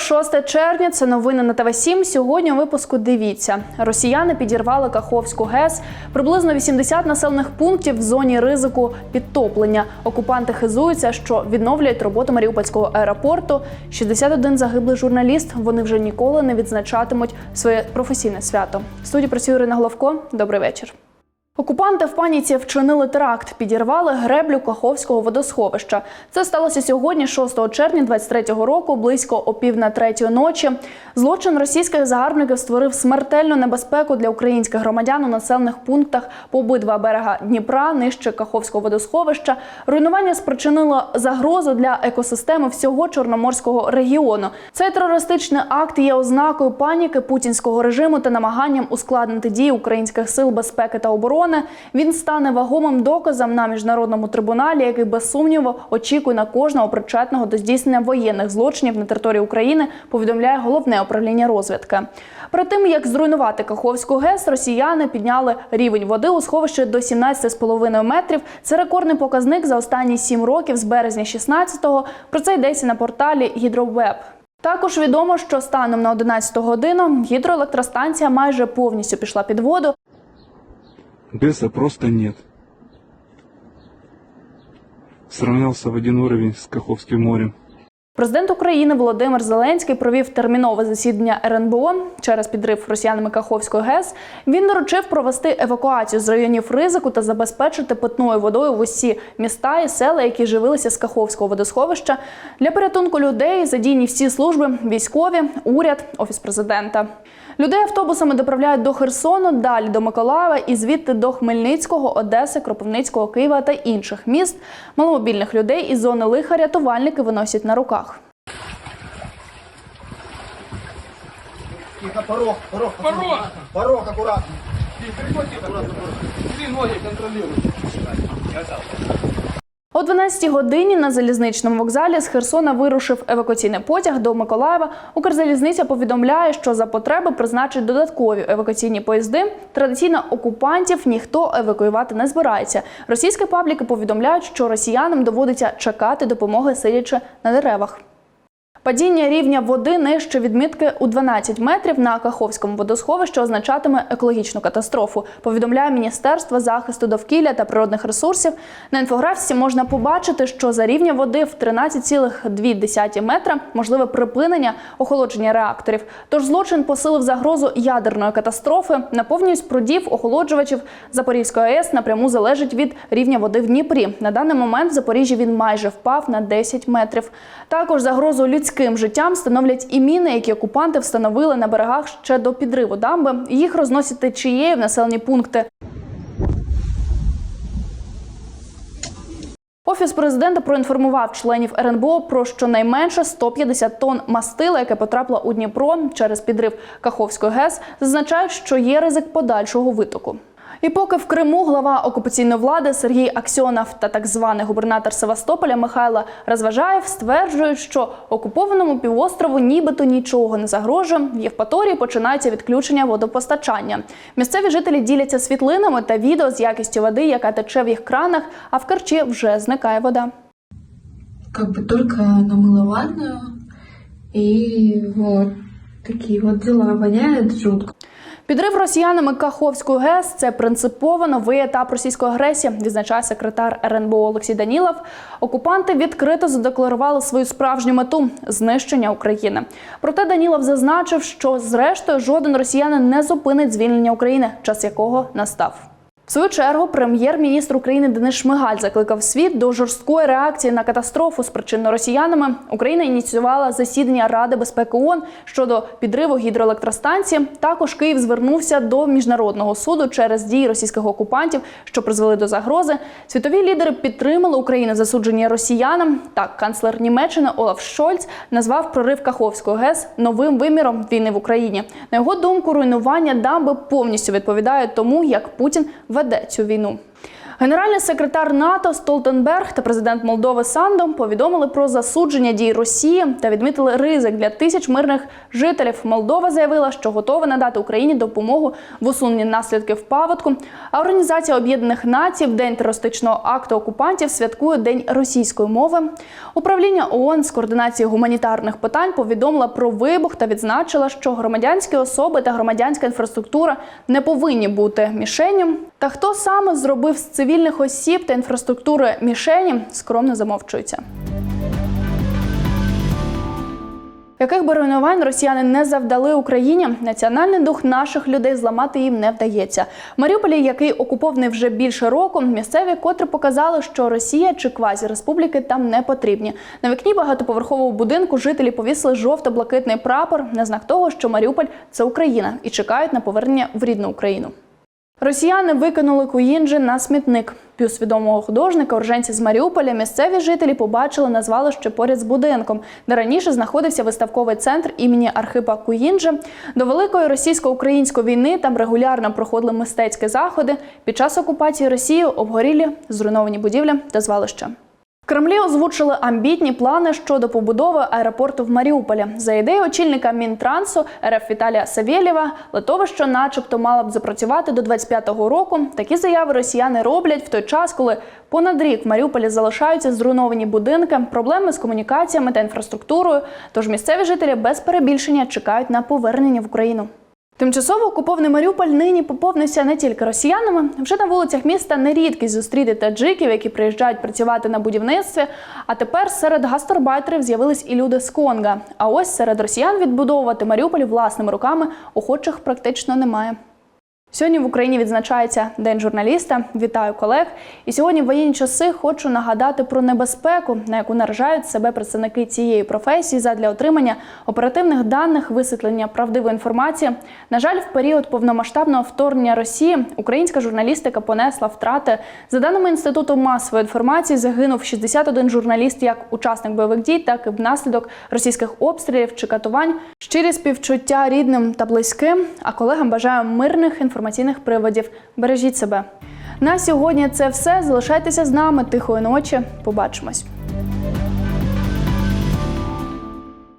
46 червня. Це новини на ТВ 7 Сьогодні у випуску дивіться. Росіяни підірвали Каховську ГЕС. Приблизно 80 населених пунктів в зоні ризику підтоплення. Окупанти хизуються, що відновлюють роботу Маріупольського аеропорту. 61 загиблий журналіст. Вони вже ніколи не відзначатимуть своє професійне свято. В студії працює Ірина Головко. Добрий вечір. Окупанти в паніці вчинили теракт, підірвали греблю Каховського водосховища. Це сталося сьогодні, 6 червня 23-го року, близько о пів на третю ночі. Злочин російських загарбників створив смертельну небезпеку для українських громадян у населених пунктах по обидва берега Дніпра, нижче Каховського водосховища. Руйнування спричинило загрозу для екосистеми всього чорноморського регіону. Цей терористичний акт є ознакою паніки путінського режиму та намаганням ускладнити дії українських сил безпеки та оборони. Він стане вагомим доказом на міжнародному трибуналі, який без сумніву очікує на кожного причетного до здійснення воєнних злочинів на території України. Повідомляє головне управління розвідки. Перед тим як зруйнувати Каховську ГЕС, росіяни підняли рівень води у сховищі до 17,5 метрів. Це рекордний показник за останні 7 років з березня 16-го. Про це йдеться на порталі Гідровеб. Також відомо, що станом на 11 годину гідроелектростанція майже повністю пішла під воду. ГЭСа просто нет. Сравнялся в один уровень с Каховским морем. Президент України Володимир Зеленський провів термінове засідання РНБО через підрив росіянами Каховської ГЕС. Він доручив провести евакуацію з районів ризику та забезпечити питною водою в усі міста і села, які живилися з Каховського водосховища. Для порятунку людей задійні всі служби, військові, уряд, офіс президента. Людей автобусами доправляють до Херсону, далі до Миколаєва і звідти до Хмельницького, Одеси, Кропивницького, Києва та інших міст. Маломобільних людей із зони лиха рятувальники виносять на руках. Тихо, порог, порог. Порог! Порог, аккуратно. Три ноги контролируй. О 12 годині на залізничному вокзалі з Херсона вирушив евакуаційний потяг до Миколаєва. Укрзалізниця повідомляє, що за потреби призначить додаткові евакуаційні поїзди. Традиційно окупантів ніхто евакуювати не збирається. Російські пабліки повідомляють, що росіянам доводиться чекати допомоги, сидячи на деревах. Падіння рівня води нижче відмітки у 12 метрів на Каховському водосховищі означатиме екологічну катастрофу. Повідомляє Міністерство захисту довкілля та природних ресурсів. На інфографіці можна побачити, що за рівня води в 13,2 метра можливе припинення охолодження реакторів. Тож злочин посилив загрозу ядерної катастрофи. Наповнюють прудів охолоджувачів Запорізької АЕС напряму залежить від рівня води в Дніпрі. На даний момент в Запоріжжі він майже впав на 10 метрів. Також загрозу людським життям становлять і міни, які окупанти встановили на берегах ще до підриву дамби. Їх розносять течією в населені пункти. Офіс президента проінформував членів РНБО про щонайменше 150 тонн мастила, яке потрапило у Дніпро через підрив Каховської ГЕС, зазначають, що є ризик подальшого витоку. І поки в Криму глава окупаційної влади Сергій Аксьонов та так званий губернатор Севастополя Михайло Розважаєв стверджують, що окупованому півострову нібито нічого не загрожує. В Євпаторії починається відключення водопостачання. Місцеві жителі діляться світлинами та відео з якістю води, яка тече в їх кранах, а в Керчі вже зникає вода. как бы только намыла ванную, и вот такие вот дела воняют жутко. Підрив росіянами Каховської ГЕС це принципово новий етап російської агресії, відзначає секретар РНБО Олексій Данілов. Окупанти відкрито задекларували свою справжню мету знищення України. Проте Данілов зазначив, що зрештою жоден росіянин не зупинить звільнення України, час якого настав. В свою чергу прем'єр-міністр України Денис Шмигаль закликав світ до жорсткої реакції на катастрофу, спричинену росіянами. Україна ініціювала засідання Ради безпеки ООН щодо підриву гідроелектростанції. Також Київ звернувся до міжнародного суду через дії російських окупантів, що призвели до загрози. Світові лідери підтримали Україну засудження росіянам. Так, канцлер Німеччини Олаф Шольц назвав прорив Каховської ГЕС новим виміром війни в Україні. На його думку, руйнування дамби повністю відповідає тому, як Путін веде цю війну. Генеральний секретар НАТО Столтенберг та президент Молдови Сандом повідомили про засудження дій Росії та відмітили ризик для тисяч мирних жителів. Молдова заявила, що готова надати Україні допомогу в усуненні наслідків паводку. А Організація Об'єднаних Націй в день терористичного акту окупантів святкує День російської мови. Управління ООН з координації гуманітарних питань повідомила про вибух та відзначила, що громадянські особи та громадянська інфраструктура не повинні бути мішенню. Та хто саме зробив з цивільних осіб та інфраструктури мішені, скромно замовчується. Яких би руйнувань росіяни не завдали Україні, національний дух наших людей зламати їм не вдається. Маріуполі, який окупований вже більше року, місцеві котре показали, що Росія чи квазі-республіки там не потрібні. На вікні багатоповерхового будинку жителі повісили жовто-блакитний прапор на знак того, що Маріуполь це Україна і чекають на повернення в рідну Україну. Росіяни викинули Куїнджи на смітник. Пів свідомого художника, урженці з Маріуполя, місцеві жителі побачили на звалище поряд з будинком, де раніше знаходився виставковий центр імені Архипа Куїнджи. До великої російсько-української війни там регулярно проходили мистецькі заходи. Під час окупації Росії обгорілі зруйновані будівлі та звалища. Кремлі озвучили амбітні плани щодо побудови аеропорту в Маріуполі. За ідеєю очільника Мінтрансу РФ Віталія Савєлєва, литовище, начебто, мало б запрацювати до 25-го року. Такі заяви росіяни роблять в той час, коли понад рік в Маріуполі залишаються зруйновані будинки, проблеми з комунікаціями та інфраструктурою. Тож місцеві жителі без перебільшення чекають на повернення в Україну. Тимчасово окупований Маріуполь нині поповнився не тільки росіянами. Вже на вулицях міста не рідкість зустріти таджиків, які приїжджають працювати на будівництві. А тепер серед гастарбайтерів з'явились і люди з Конга. А ось серед росіян відбудовувати Маріуполь власними руками охочих практично немає. Сьогодні в Україні відзначається День журналіста. Вітаю колег! І сьогодні в воєнні часи хочу нагадати про небезпеку, на яку наражають себе представники цієї професії задля отримання оперативних даних, висвітлення правдивої інформації. На жаль, в період повномасштабного вторгнення Росії українська журналістика понесла втрати. За даними інституту масової інформації, загинув 61 журналіст як учасник бойових дій, так і внаслідок російських обстрілів чи катувань. Щирі співчуття рідним та близьким. А колегам бажаю мирних інформаційних приводів. Бережіть себе. На сьогодні це все. Залишайтеся з нами. Тихої ночі. Побачимось.